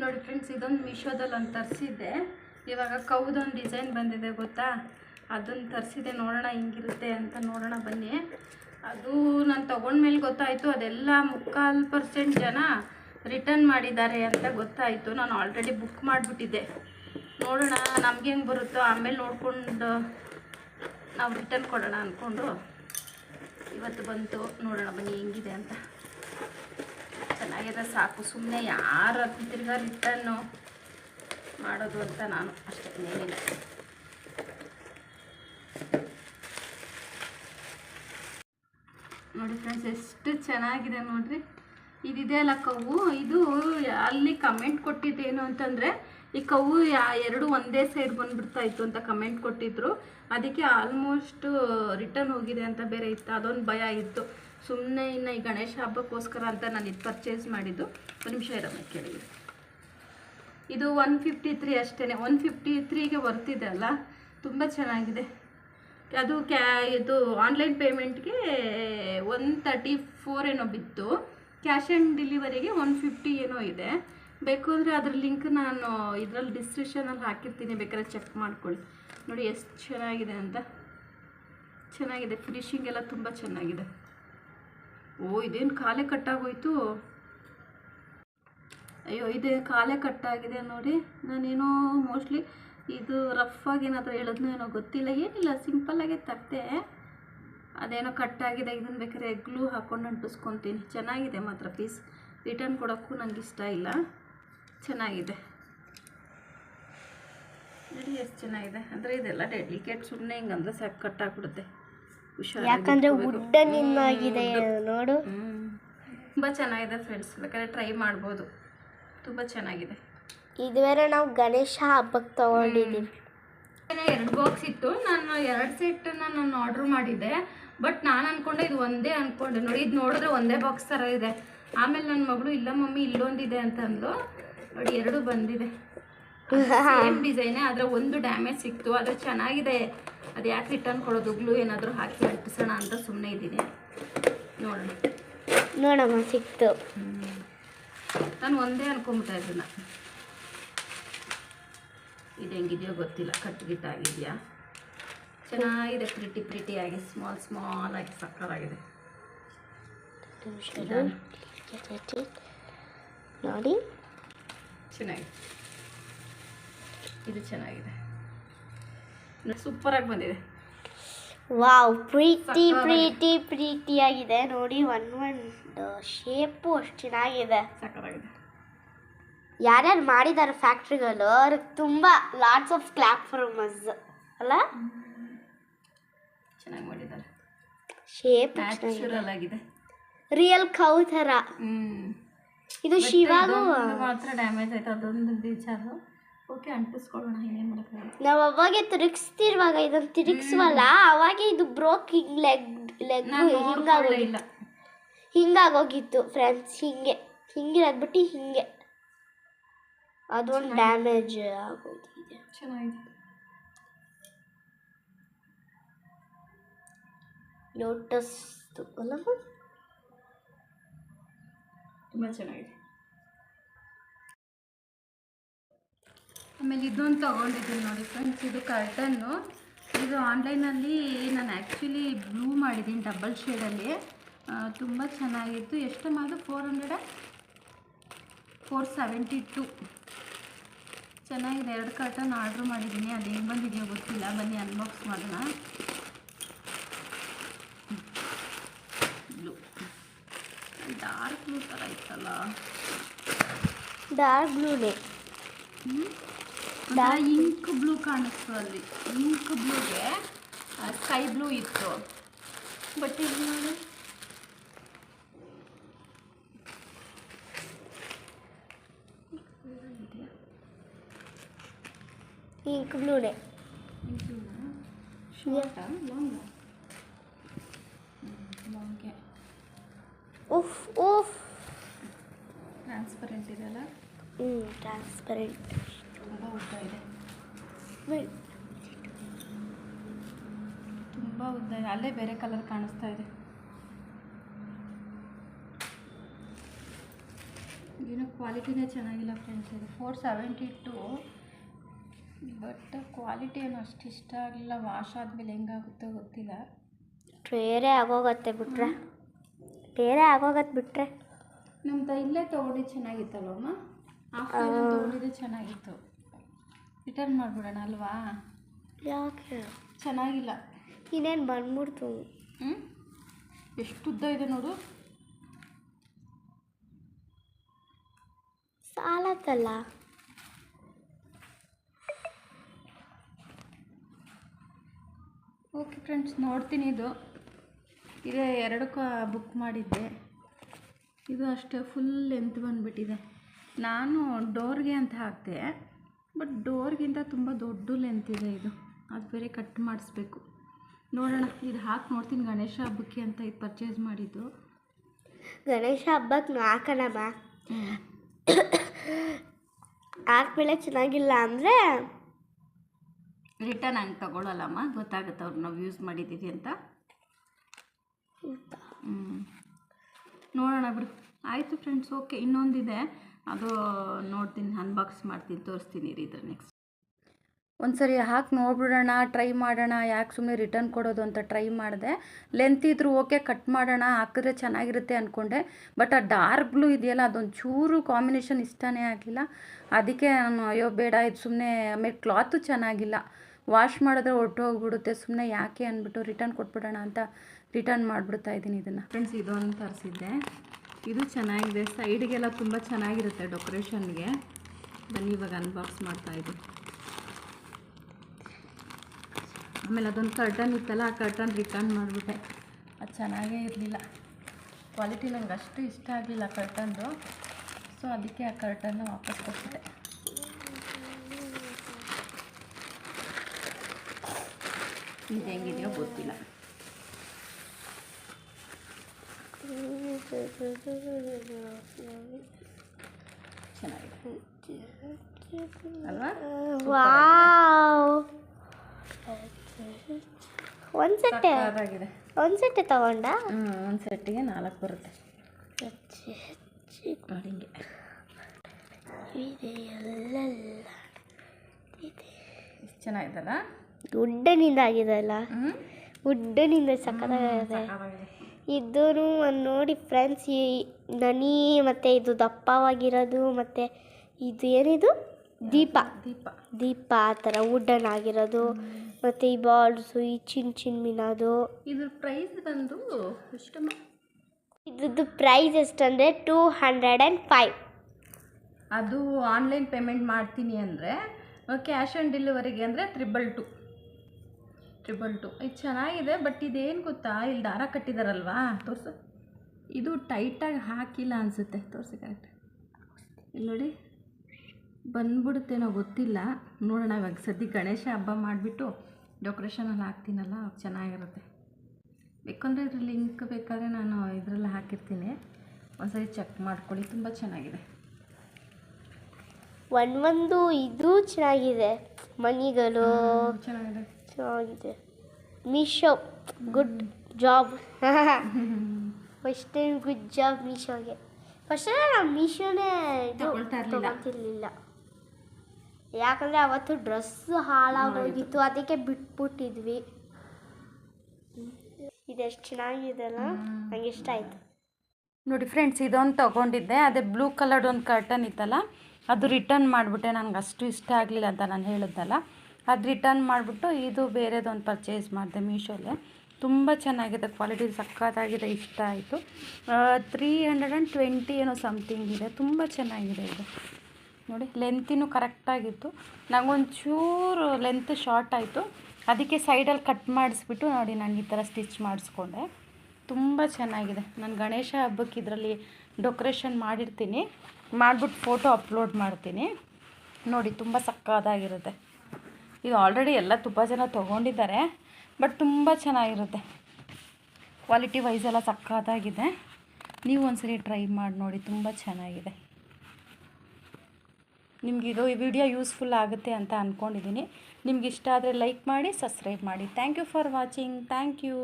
ನೋಡಿ ಫ್ರೆಂಡ್ಸ್ ಇದೊಂದು ಮೀಶೋದಲ್ಲಿ ಒಂದು ತರಿಸಿದ್ದೆ. ಇವಾಗ ಕೌದೊಂದು ಡಿಸೈನ್ ಬಂದಿದೆ ಗೊತ್ತಾ? ಅದನ್ನು ತರಿಸಿದೆ ನೋಡೋಣ ಹಿಂಗಿರುತ್ತೆ ಅಂತ ನೋಡೋಣ ಬನ್ನಿ. ಅದು ನಾನು ತೊಗೊಂಡ್ಮೇಲೆ ಗೊತ್ತಾಯಿತು, ಅದೆಲ್ಲ ಮುಕ್ಕಾಲು ಪರ್ಸೆಂಟ್ ಜನ ರಿಟರ್ನ್ ಮಾಡಿದ್ದಾರೆ ಅಂತ ಗೊತ್ತಾಯಿತು. ನಾನು ಆಲ್ರೆಡಿ ಬುಕ್ ಮಾಡಿಬಿಟ್ಟಿದ್ದೆ. ನೋಡೋಣ, ನಮ್ಗೆ ಹೆಂಗೆ ಬರುತ್ತೋ, ಆಮೇಲೆ ನೋಡಿಕೊಂಡು ನಾವು ರಿಟರ್ನ್ ಕೊಡೋಣ ಅಂದ್ಕೊಂಡು ಇವತ್ತು ಬಂತು, ನೋಡೋಣ ಬನ್ನಿ ಹೆಂಗಿದೆ ಅಂತ. ಚೆನ್ನಾಗಿದೆ ಸಾಕು. ಸುಮ್ಮನೆ ಯಾರು ಅದನ್ನ ತಿರ್ಗಾ ರಿಟರ್ನು ಮಾಡೋದು ಅಂತ ನಾನು ಅಷ್ಟೇ ಇನ್ನೇನಿಲ್ಲ ನೋಡಿ ಫ್ರೆಂಡ್ಸ್ ಎಷ್ಟು ಚೆನ್ನಾಗಿದೆ ನೋಡ್ರಿ. ಇದಿದೆ ಅಲ್ಲ ಕವು ಇದು ಅಲ್ಲಿ ಕಮೆಂಟ್ ಕೊಟ್ಟಿದ್ದೇನು ಅಂತಂದರೆ, ಈ ಕವು ಎರಡು ಒಂದೇ ಸೈಡ್ ಬಂದ್ಬಿಡ್ತಾ ಇತ್ತು ಅಂತ ಕಮೆಂಟ್ ಕೊಟ್ಟಿದ್ರು. ಅದಕ್ಕೆ ಆಲ್ಮೋಸ್ಟ್ ರಿಟರ್ನ್ ಹೋಗಿದೆ ಅಂತ ಬೇರೆ ಇತ್ತು. ಅದೊಂದು ಭಯ ಇತ್ತು. ಸುಮ್ಮನೆ ಇನ್ನು ಈ ಗಣೇಶ ಹಬ್ಬಕ್ಕೋಸ್ಕರ ಅಂತ ನಾನು ಇದು ಪರ್ಚೇಸ್ ಮಾಡಿದ್ದು. ಒಂದು ನಿಮಿಷ ಇರಮ್ಮ ಕೇಳಿ ಇದು ಒನ್ ಫಿಫ್ಟಿ ತ್ರೀ ಅಷ್ಟೇ ಒನ್ ಫಿಫ್ಟಿ ತ್ರೀಗೆ ಬರ್ತಿದೆ ಅಲ್ಲ? ತುಂಬ ಚೆನ್ನಾಗಿದೆ. ಅದು ಕ್ಯಾ, ಇದು ಆನ್ಲೈನ್ ಪೇಮೆಂಟ್ಗೆ ಒನ್ ತರ್ಟಿ ಫೋರ್ ಏನೋ ಬಿತ್ತು. ಕ್ಯಾಶ್ ಆನ್ ಡೆಲಿವರಿಗೆ ಒನ್ ಫಿಫ್ಟಿ ಏನೋ ಇದೆ. ಬೇಕು ಅಂದರೆ ಅದ್ರ ಲಿಂಕ್ ನಾನು ಇದರಲ್ಲಿ ಡಿಸ್ಕ್ರಿಪ್ಷನಲ್ಲಿ ಹಾಕಿರ್ತೀನಿ. ಬೇಕಾದ್ರೆ ಚೆಕ್ ಮಾಡ್ಕೊಳ್ಳಿ. ನೋಡಿ, ಎಷ್ಟು ಚೆನ್ನಾಗಿದೆ ಅಂತ. ಚೆನ್ನಾಗಿದೆ. ಫಿನಿಶಿಂಗ್ ಎಲ್ಲ ತುಂಬ ಚೆನ್ನಾಗಿದೆ. ಓ, ಇದೇನು ಕಾಲೇ ಕಟ್ಟಾಗೋಯ್ತು? ಅಯ್ಯೋ, ಇದೆ ಕಾಲೇ ಕಟ್ಟಾಗಿದೆ ನೋಡಿ. ನಾನೇನೋ ಮೋಸ್ಟ್ಲಿ ಇದು ರಫ್ ಆಗಿ ಏನಾದರೂ ಹೇಳಿದ್ನೋ ಏನೋ ಗೊತ್ತಿಲ್ಲ. ಏನಿಲ್ಲ ಸಿಂಪಲ್ಲಾಗೆ ತಟ್ಟೆ ಅದೇನೋ ಕಟ್ಟಾಗಿದೆ ಇದನ್ನು ಬೇಕಾದ್ರೆ ಗ್ಲೂ ಹಾಕ್ಕೊಂಡು ಅಂಟಿಸ್ಕೊತೀನಿ. ಚೆನ್ನಾಗಿದೆ ಮಾತ್ರ ಪೀಸ್ ರಿಟರ್ನ್ ಕೊಡೋಕ್ಕೂ ನನಗೆ ಇಷ್ಟ ಇಲ್ಲ. ಚೆನ್ನಾಗಿದೆ. ನೋಡಿ ಎಷ್ಟು ಚೆನ್ನಾಗಿದೆ. ಅಂದರೆ ಇದೆಲ್ಲ ಡೆಡ್ಲಿಕೇಟ್ ಸುಮ್ಮನೆ ಹಿಂಗಂದ್ರೆ ಸಾಕು ಕಟ್ಟಾಗ್ಬಿಡುತ್ತೆ. ಯಾಕಂದ್ರೆ. ವುಡ್ಡನ್ ಆಗಿದೆ ನೋಡು. ತುಂಬಾ ಚೆನ್ನಾಗಿದೆ ಫ್ರೆಂಡ್ಸ್ ಬೇಕಾದ್ರೆ ಟ್ರೈ ಮಾಡ್ಬೋದು. ತುಂಬ ಚೆನ್ನಾಗಿದೆ. ಇದು ಬೇರೆ ನಾವು ಗಣೇಶ ಹಬ್ಬಕ್ಕೆ ತಗೊಂಡಿದ್ದೀವಿ ಎರಡು ಬಾಕ್ಸ್ ಇತ್ತು. ನಾನು ಎರಡು ಸೆಟ್ ನಾನು ಆರ್ಡರ್ ಮಾಡಿದ್ದೆ. ಬಟ್ ನಾನು ಅನ್ಕೊಂಡೆ ಇದು ಒಂದೇ ಅನ್ಕೊಂಡೆ. ನೋಡಿ ಇದು ನೋಡಿದ್ರೆ ಒಂದೇ ಬಾಕ್ಸ್ ಥರ ಇದೆ. ಆಮೇಲೆ ನನ್ನ ಮಗಳು ಇಲ್ಲ ಮಮ್ಮಿ ಇಲ್ಲೊಂದಿದೆ ಅಂತ ಅಂದ್ಲು. ನೋಡಿ ಎರಡು ಬಂದಿದೆ. ಸೇಮ್ ಡಿಸೈನೇ ಆದರೆ ಒಂದು ಡ್ಯಾಮೇಜ್ ಸಿಕ್ತು. ಆದರೆ ಚೆನ್ನಾಗಿದೆ. ಅದು ಯಾಕೆ ರಿಟರ್ನ್ ಕೊಡೋದು? ಗ್ಲೂ ಏನಾದರೂ ಹಾಕಿ ಅಂಟಿಸೋಣ ಅಂತ ಸುಮ್ಮನೆ ಇದ್ದೀನಿ. ನೋಡೋಣ. ನೋಡಮ್ಮ ಸಿಕ್ತು. ನಾನು ಒಂದೇ ಅನ್ಕೊಂಬಿಟ್ಟೆ ಇದನ್ನ. ಇದು ಹೆಂಗಿದೆಯೋ ಗೊತ್ತಿಲ್ಲ. ಕಟ್ ಗಿಟ್ ಆಗಿದೆಯಾ? ಚೆನ್ನಾಗಿದೆ ಪ್ರಿಟಿ ಪ್ರಿಟಿಯಾಗಿ ಸ್ಮಾಲ್ ಸ್ಮಾಲ್ ಆಗಿ ಸಕ್ಕಾಗಿದೆ ನೋಡಿ. ಚೆನ್ನಾಗಿದೆ. ಇದು ಚೆನ್ನಾಗಿದೆ. ಸೂಪರಾಗಿ ಬಂದಿದೆ. ವಾವ್ ಪ್ರೀತಿ. ಪ್ರೀತಿ ಪ್ರೀತಿಯಾಗಿದೆ ನೋಡಿ ಒನ್ ಒನ್ ಶೇಪು ಅಷ್ಟು ಚೆನ್ನಾಗಿದೆ. ಸಕ್ಕತ್ತಾಗಿದೆ. ಯಾರ್ಯಾರು ಮಾಡಿದ್ದಾರೆ ಫ್ಯಾಕ್ಟ್ರಿಗಳು ಅವ್ರಿಗೆ ತುಂಬ ಲಾಟ್ಸ್ ಆಫ್ ಕ್ಲಾಪ್ ಫಾರ್ ಮಸ್ ಅಲ್ಲ? ಚೆನ್ನಾಗಿ ಮಾಡಿದ್ದಾರೆ. ಶೇಪ್ ನ್ಯಾಚುರಲ್ ಆಗಿದೆ. ರಿಯಲ್ ಕೌ ಥರ. ಇದು ಶಿವಾಗೂ ಮಾತ್ರ ಡ್ಯಾಮೇಜ್ ಆಯ್ತು ಅದೊಂದು ಬೀಚಾರು ಓಕೆ ಅಂಟಿಸ್ಕೊಳ್ಳೋಣ ಏನೇನು ಮಾಡೋಕ್ಕಾಗಲ್ಲ ನಾವು ಅವಾಗೆ ತಿರುಗಿಸ್ತಿರುವಾಗ ಇದನ್ನು ತಿರುಗಿಸುವಲ್ಲ ಅವಾಗೆ ಇದು ಬ್ರೋಕ್ ಹಿಂಗ್ ಲೆಗ್ ಲೆಗ್ ನಾನು ನೋಡ್ಕೊಳ್ಳೇ ಹಿಂಗಾಗೋಗಿ ಇಲ್ಲ ಹಿಂಗಾಗೋಗಿತ್ತು ಫ್ರೆಂಡ್ಸ್ ಹಿಂಗೆ. ಹಿಂಗಿರೋದ್ಬಿಟ್ಟು ಹಿಂಗೆ. ಅದೊಂದು ಡ್ಯಾಮೇಜ್ ಆಗೋಗಿದೆ. ಚೆನ್ನಾಗಿದೆ. ಲೋಟಸ್ ಅಲ್ಲ ತುಂಬ ಚೆನ್ನಾಗಿದೆ. ಆಮೇಲೆ ಇದೊಂದು ತೊಗೊಂಡಿದ್ದೀನಿ ನೋಡಿ ಫ್ರೆಂಡ್ಸ್ ಇದು ಕರ್ಟನ್ನು ಇದು ಆನ್ಲೈನಲ್ಲಿ ನಾನು ಆ್ಯಕ್ಚುಲಿ ಬ್ಲೂ ಮಾಡಿದ್ದೀನಿ ಡಬಲ್ ಶೇಡಲ್ಲಿ ತುಂಬ ಚೆನ್ನಾಗಿತ್ತು. ಎಷ್ಟು Madu four hundred four seventy two ಚೆನ್ನಾಗಿದೆ. ಎರಡು ಕರ್ಟನ್ ಆರ್ಡ್ರ್ ಮಾಡಿದ್ದೀನಿ. ಅದು ಹೆಂಗೆ ಬಂದಿದೆಯೋ ಗೊತ್ತಿಲ್ಲ. ಬನ್ನಿ ಅನ್ಬಾಕ್ಸ್ ಮಾಡೋಣ. ಬ್ಲೂ ಡಾರ್ಕ್ ಬ್ಲೂ ಥರ ಇತ್ತಲ್ಲ. ಡಾರ್ಕ್ ಬ್ಲೂನೇ ಇಂಕ್ ಬ್ಲೂ ಕಾಣಿಸ್ತು ಅಲ್ಲಿ. ಇಂಕ್ ಬ್ಲೂಗೆ ಸ್ಕೈ ಬ್ಲೂ ಇತ್ತು. ಬಟ್ ಇಲ್ಲಿ ನೋಡಿ. ಇಂಕ್ ಬ್ಲೂನೇ. ಶಾರ್ಟಾ ಲಾಂಗ ಲಾಂಗೆ ಉಫ್ ಉಫ್. ಟ್ರಾನ್ಸ್ಪರೆಂಟ್ ಇದೆಯಲ್ಲ? ಹ್ಞೂ ಟ್ರಾನ್ಸ್ಪರೆಂಟ್ ತುಂಬ ಉದ್ದ ಇದೆ. ತುಂಬ ಉದ್ದ ಇದೆ. ಅಲ್ಲೇ ಬೇರೆ ಕಲರ್ ಕಾಣಿಸ್ತಾ ಇದೆ. ಏನೋ ಕ್ವಾಲಿಟಿನೇ ಚೆನ್ನಾಗಿಲ್ಲ ಫ್ರೆಂಡ್ಸ್ ಇದು. Four seventy two but quality ಏನು ಅಷ್ಟು ಇಷ್ಟ ಆಗಲಿಲ್ಲ. ವಾಶ್ ಆದಮೇಲೆ ಹೆಂಗಾಗುತ್ತೋ ಗೊತ್ತಿಲ್ಲ. ಬೇರೆ ಆಗೋಗತ್ತೆ ಬಿಟ್ರೆ. ಬೇರೆ ಆಗೋಗತ್ತೆ ಬಿಟ್ರೆ. ನಮ್ದು ಇಲ್ಲೇ ತೊಗೊಂಡಿದ್ದು ಚೆನ್ನಾಗಿತ್ತಲ್ವಮ್ಮ ಆಫ್ಲೈನ್ ತೊಗೊಂಡಿದ್ದು ಚೆನ್ನಾಗಿತ್ತು. ರಿಟರ್ನ್ ಮಾಡಿಬಿಡೋಣ ಅಲ್ವಾ? ಯಾಕೆ? ಚೆನ್ನಾಗಿಲ್ಲ. ಇನ್ನೇನು ಬಂದ್ಬಿಡ್ತು? ಹ್ಞೂ ಎಷ್ಟು ಉದ್ದ ಇದೆ ನೋಡು. ಸಾಲತ್ತಲ್ಲ ಓಕೆ ಫ್ರೆಂಡ್ಸ್ ನೋಡ್ತೀನಿ ಇದು. ಇದೇ ಎರಡಕ್ಕೂ ಬುಕ್ ಮಾಡಿದ್ದೆ. ಇದು ಅಷ್ಟೇ ಫುಲ್ ಲೆಂತ್ ಬಂದುಬಿಟ್ಟಿದೆ. ನಾನು ಡೋರ್ಗೆ ಅಂತ ಹಾಕಿದೆ. ಬಟ್ ಡೋರ್ಗಿಂತ ತುಂಬ ದೊಡ್ಡ ಲೆಂತ್ ಇದೆ ಇದು. ಅದು ಬೇರೆ ಕಟ್ ಮಾಡಿಸ್ಬೇಕು. ನೋಡೋಣ. ಇದು ಹಾಕಿ ನೋಡ್ತೀನಿ ಗಣೇಶ ಹಬ್ಬಕ್ಕೆ ಅಂತ ಇದು ಪರ್ಚೇಸ್ ಮಾಡಿದ್ದು. ಗಣೇಶ ಹಬ್ಬಕ್ಕೆ ಹಾಕೋಣಮ್ಮ. ಹಾಕ್ಮೇಲೆ ಚೆನ್ನಾಗಿಲ್ಲ ಅಂದರೆ ರಿಟರ್ನ್ ಹಂಗೆ ತಗೊಳ್ಳಲ್ಲಮ್ಮ ಗೊತ್ತಾಗುತ್ತೆ ಅವ್ರು ನಾವು ಯೂಸ್ ಮಾಡಿದ್ದೀವಿ ಅಂತ. ಹ್ಞೂ ನೋಡೋಣ ಬಿಡು. ಆಯಿತು ಫ್ರೆಂಡ್ಸ್ ಓಕೆ ಇನ್ನೊಂದಿದೆ. ಅದು ನೋಡ್ತೀನಿ ಅನ್ಬಾಕ್ಸ್ ಮಾಡ್ತೀನಿ ತೋರಿಸ್ತೀನಿ ಇದ್ರೆ ನೆಕ್ಸ್ಟ್ ಒಂದ್ಸರಿ ಹಾಕಿ ನೋಡ್ಬಿಡೋಣ ಟ್ರೈ ಮಾಡೋಣ ಯಾಕೆ ಸುಮ್ಮನೆ ರಿಟರ್ನ್ ಕೊಡೋದು ಅಂತ ಟ್ರೈ ಮಾಡಿದೆ. ಲೆಂತ್ ಇದ್ರೂ ಓಕೆ ಕಟ್ ಮಾಡೋಣ ಹಾಕಿದ್ರೆ ಚೆನ್ನಾಗಿರುತ್ತೆ ಅಂದ್ಕೊಂಡೆ ಬಟ್ ಆ ಡಾರ್ಕ್ ಬ್ಲೂ ಇದೆಯಲ್ಲ ಅದೊಂದು ಚೂರು ಕಾಂಬಿನೇಷನ್ ಇಷ್ಟನೇ ಆಗಿಲ್ಲ ಅದಕ್ಕೆ ನಾನು ಅಯ್ಯೋ ಬೇಡ ಇದು ಸುಮ್ಮನೆ ಆಮೇಲೆ ಕ್ಲಾತು ಚೆನ್ನಾಗಿಲ್ಲ. ವಾಶ್ ಮಾಡಿದ್ರೆ ಹೊರ್ಟೋಗ್ಬಿಡುತ್ತೆ ಸುಮ್ಮನೆ ಯಾಕೆ? ಅಂದ್ಬಿಟ್ಟು ರಿಟರ್ನ್ ಕೊಟ್ಬಿಡೋಣ ಅಂತ ರಿಟರ್ನ್ ಮಾಡಿಬಿಡ್ತಾ ಇದ್ದೀನಿ ಇದನ್ನು. ಫ್ರೆಂಡ್ಸ್ ಇದೊಂದು ತರಿಸಿದ್ದೆ. ಇದು ಚೆನ್ನಾಗಿದೆ. ಸೈಡ್ಗೆಲ್ಲ ತುಂಬ ಚೆನ್ನಾಗಿರುತ್ತೆ ಡೆಕೋರೇಷನ್ಗೆ. ಬನ್ನಿ, ಇವಾಗ ಅನ್ಬಾಕ್ಸ್ ಮಾಡ್ತಾ ಇದ್ದೆ. ಆಮೇಲೆ ಅದೊಂದು ಕರ್ಟನ್ ಇತ್ತಲ್ಲ, ಆ ಕರ್ಟನ್ ರಿಟರ್ನ್ ಮಾಡಿಬಿಟ್ಟೆ. ಅದು ಚೆನ್ನಾಗೇ ಇರಲಿಲ್ಲ. ಕ್ವಾಲಿಟಿ ನಂಗೆ ಅಷ್ಟು ಇಷ್ಟ ಆಗಲಿಲ್ಲ ಕರ್ಟನ್ದು ಸೊ ಅದಕ್ಕೆ ಆ ಕರ್ಟನ್ನ ವಾಪಸ್ ಕೊಟ್ಟಿದ್ದೆ ಇದು ಹೆಂಗಿದೆಯೋ ಗೊತ್ತಿಲ್ಲ ಚೆನ್ನಾಗಿದೆ ಅಲ್ವಾ ವಾವ್ ಒಂದು ಸೆಟ್ಟೆ? ಆಗಿದೆ ಒಂದು ಸೆಟ್ಟೆ ತಗೊಂಡ? ಹ್ಞೂ ಒಂದು ಸೆಟ್ಟಿಗೆ ನಾಲ್ಕು ಬರುತ್ತೆ. ಹಿಂಗೆ ಇದೆ ಎಲ್ಲ ಎಷ್ಟು ಚೆನ್ನಾಗಿದಲ್ಲ? ಆಗಿದೆ ಅಲ್ಲ? ಹ್ಞೂ ಉಡ್ಡನಿಂದ ಸಕ್ಕತ್ತಾಗಿದೆ ಇದೂ ನೋಡಿ ಫ್ರೆಂಡ್ಸ್ ಈ ನನಿ ಮತ್ತು ಇದು ದಪ್ಪವಾಗಿರೋದು ಮತ್ತು ಇದು ಏನಿದು? ದೀಪ. ದೀಪ. ದೀಪ ಆ ಥರ ವುಡನ್ ಆಗಿರೋದು. ಮತ್ತು ಈ ಬಾಲ್ಸು ಈ ಚಿನ್ ಚಿನ್ ಮಿನೋದು. ಇದ್ರ ಪ್ರೈಸ್ ಬಂದು ಎಷ್ಟಮ್ಮ ಇದ್ರದ್ದು ಪ್ರೈಸ್ ಎಷ್ಟಂದರೆ ಟೂ ಹಂಡ್ರೆಡ್ ಆ್ಯಂಡ್ ಫೈವ್ ಅದು ಆನ್ಲೈನ್ ಪೇಮೆಂಟ್ ಮಾಡ್ತೀನಿ ಅಂದರೆ ಕ್ಯಾಶ್ ಆನ್ ಡೆಲಿವರಿಗೆ ಅಂದರೆ ತ್ರಿಬಲ್ ಟು ಟ್ರಿಬಲ್ ಟು. ಇದು ಚೆನ್ನಾಗಿದೆ ಬಟ್ ಇದೇನು ಗೊತ್ತಾ? ಇಲ್ಲಿ ದಾರ ಕಟ್ಟಿದಾರಲ್ವಾ? ತೋರಿಸು. ಇದು ಟೈಟಾಗಿ ಹಾಕಿಲ್ಲ ಅನಿಸುತ್ತೆ. ತೋರಿಸಿ ಕರೆಕ್ಟ್ ಇಲ್ಲಿ ನೋಡಿ. ಬಂದ್ಬಿಡುತ್ತೇನೋ ಗೊತ್ತಿಲ್ಲ. ನೋಡೋಣ ಇವಾಗ ಸದ್ಯಕ್ಕೆ ಗಣೇಶ ಹಬ್ಬ ಮಾಡಿಬಿಟ್ಟು ಡೆಕೋರೇಷನಲ್ಲಿ ಹಾಕ್ತೀನಲ್ಲ ಚೆನ್ನಾಗಿರುತ್ತೆ. ಬೇಕಂದರೆ ಇದ್ರ ಲಿಂಕ್ ಬೇಕಾದ್ರೆ ನಾನು ಇದರಲ್ಲಿ ಹಾಕಿರ್ತೀನಿ. ಒಂದ್ಸರಿ ಚೆಕ್ ಮಾಡ್ಕೊಳ್ಳಿ ತುಂಬ ಚೆನ್ನಾಗಿದೆ. ಒಂದೊಂದು ಇದು ಚೆನ್ನಾಗಿದೆ. ಮನಿಗಳು ಚೆನ್ನಾಗಿದೆ. ಚೆನ್ನಾಗಿದೆ. Meesho good job first time good job ಮೀಶೋಗೆ. First ನಾವು ಮೀಶೋನೇ ಇದು. ತಗೊತಿರ್ಲಿಲ್ಲ ಯಾಕಂದರೆ ಅವತ್ತು ಡ್ರೆಸ್ ಹಾಳಾಗೋಗಿತ್ತು ಅದಕ್ಕೆ ಬಿಟ್ಬಿಟ್ಟಿದ್ವಿ. ಇದೆಷ್ಟು ಚೆನ್ನಾಗಿದೆ ಅಲ್ಲ ನಂಗೆ ಇಷ್ಟ ಆಯಿತು. ನೋಡಿ ಫ್ರೆಂಡ್ಸ್ ಇದೊಂದು ತೊಗೊಂಡಿದ್ದೆ. ಅದೇ ಬ್ಲೂ ಕಲರ್ಡ್ ಒಂದು ಕರ್ಟನ್ ಇತ್ತಲ್ಲ ಅದು ರಿಟರ್ನ್ ಮಾಡಿಬಿಟ್ಟೆ. ನನಗೆ ಅಷ್ಟು ಇಷ್ಟ ಆಗಲಿಲ್ಲ ಅಂತ ನಾನು ಹೇಳಿದ್ನಲ್ಲ ಅದು ರಿಟರ್ನ್ ಮಾಡಿಬಿಟ್ಟು ಇದು ಬೇರೆದೊಂದು ಪರ್ಚೇಸ್ ಮಾಡಿದೆ ಮೀಶೋಲೆ. ತುಂಬ ಚೆನ್ನಾಗಿದೆ ಕ್ವಾಲಿಟಿ ಸಕ್ಕತ್ತಾಗಿದೆ ಇಷ್ಟ ಆಯಿತು. ತ್ರೀ ಹಂಡ್ರೆಡ್ ಆ್ಯಂಡ್ ಟ್ವೆಂಟಿ ಏನೋ ಸಮಥಿಂಗ್ ಇದೆ, ತುಂಬ ಚೆನ್ನಾಗಿದೆ ಇದು. ನೋಡಿ ಲೆಂತಿನೂ ಕರೆಕ್ಟಾಗಿತ್ತು ನನಗೊಂಚೂರು ಲೆಂತ್ ಶಾರ್ಟ್ ಆಯಿತು. ಅದಕ್ಕೆ ಸೈಡಲ್ಲಿ ಕಟ್ ಮಾಡಿಸ್ಬಿಟ್ಟು ನೋಡಿ ನಾನು ಈ ಥರ ಸ್ಟಿಚ್ ಮಾಡಿಸ್ಕೊಂಡೆ. ತುಂಬ ಚೆನ್ನಾಗಿದೆ. ನಾನು ಗಣೇಶ ಹಬ್ಬಕ್ಕೆ ಇದರಲ್ಲಿ ಡೆಕೋರೇಷನ್ ಮಾಡಿರ್ತೀನಿ. ಮಾಡಿಬಿಟ್ಟು ಫೋಟೋ ಅಪ್ಲೋಡ್ ಮಾಡ್ತೀನಿ. ನೋಡಿ, ತುಂಬ ಸಕ್ಕದಾಗಿರುತ್ತೆ ಇದು ಆಲ್ರೆಡಿ ಎಲ್ಲ ತುಂಬ ಜನ ತೊಗೊಂಡಿದ್ದಾರೆ ಬಟ್ ತುಂಬ ಚೆನ್ನಾಗಿರುತ್ತೆ. ಕ್ವಾಲಿಟಿ ವೈಸ್ ಎಲ್ಲ ಸಕ್ಕತ್ತಾಗಿದೆ ನೀವು ಒಂದ್ಸರಿ ಟ್ರೈ ಮಾಡಿ ನೋಡಿ, ತುಂಬ ಚೆನ್ನಾಗಿದೆ. ನಿಮ್ಗೆ ಇದು ಈ ವಿಡಿಯೋ ಯೂಸ್ಫುಲ್ ಆಗುತ್ತೆ ಅಂತ ಅಂದ್ಕೊಂಡಿದ್ದೀನಿ ನಿಮ್ಗೆ ಇಷ್ಟ ಆದರೆ ಲೈಕ್ ಮಾಡಿ ಸಬ್ಸ್ಕ್ರೈಬ್ ಮಾಡಿ. Thank you for watching thank you